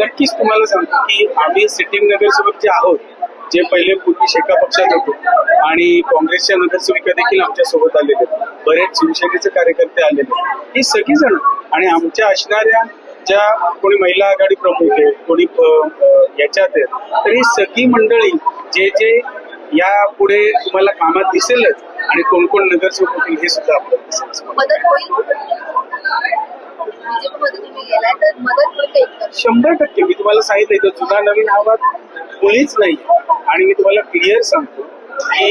नक्कीच तुम्हाला सांगतो की आम्ही सिटिंग नगरसेवक जे आहोत जे पहिले पूर्वी शेका पक्षात होतो आणि काँग्रेसच्या नगरसेविका देखील आमच्यासोबत आलेले आहेत. बरेच शिवसेनेचे कार्यकर्ते आलेले ही सगळी जण आणि आमच्या असणाऱ्या ज्या कोणी महिला आघाडी प्रमुख आहे कोणी याच्यात आहेत तर ही सगळी मंडळी जे जे या पुढे तुम्हाला कामात दिसेलच आणि कोण कोण नगरसेवक होतील हे सुद्धा आपल्याला दिसेल मदत होईल? शंभर टक्के मी तुम्हाला सांगितलं इथं जुना नवीन आवाज मुलीच नाही. आणि मी तुम्हाला क्लिअर सांगतो की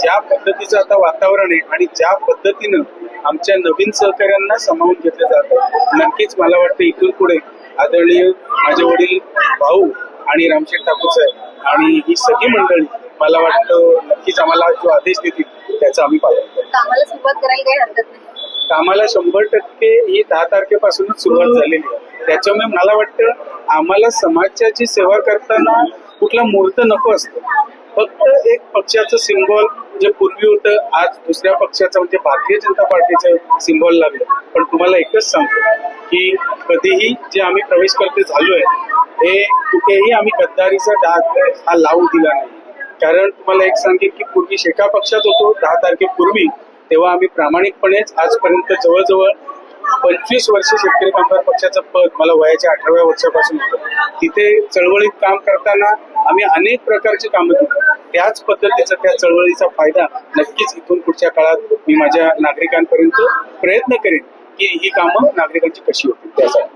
ज्या पद्धतीचं आता वातावरण आहे आणि ज्या पद्धतीनं आमच्या नवीन सहकाऱ्यांना सामावून घेतलं जातं नक्कीच मला वाटतं इथून पुढे आदरणीय माझे वडील भाऊ आणि रामशेठ ठाकूर साहेब आणि ही सगळी मंडळी मला वाटतं नक्कीच आम्हाला जो आदेश देतील त्याचं आम्ही पालन करू. कामाला सुरुवात करायला काही हरकत नाही. कामाला शंभर टक्के ही दहा तारखेपासूनच सुरुवात झालेली आहे. त्याच्यामुळे मला वाटतं आम्हाला समाजाची सेवा करताना कुठला मूर्त नको असतो. फक्त एक पक्षाचं सिम्बॉल जे पूर्वी होतं आज दुसऱ्या पक्षाचं म्हणजे भारतीय जनता पार्टीचं सिम्बॉल लागलं. पण तुम्हाला एकच सांगतो की कधीही जे आम्ही प्रवेश करते झालोय हे कुठेही आम्ही गद्दारीचा डाग हा लावू दिला नाही. कारण तुम्हाला एक सांगेन की पूर्वी शेका पक्षात होतो दहा तारखेपूर्वी तेव्हा आम्ही प्रामाणिकपणेच आजपर्यंत जवळजवळ पंचवीस वर्ष शेतकरी कामगार पक्षाचं पद मला वयाच्या अठराव्या वर्षापासून होतं. तिथे चळवळीत काम करताना आम्ही अनेक प्रकारची कामं केली. त्याच पद्धतीचा त्या चळवळीचा फायदा नक्कीच इथून पुढच्या काळात मी माझ्या नागरिकांपर्यंत प्रयत्न करेन की ही कामं नागरिकांची कशी होतील त्यासाठी.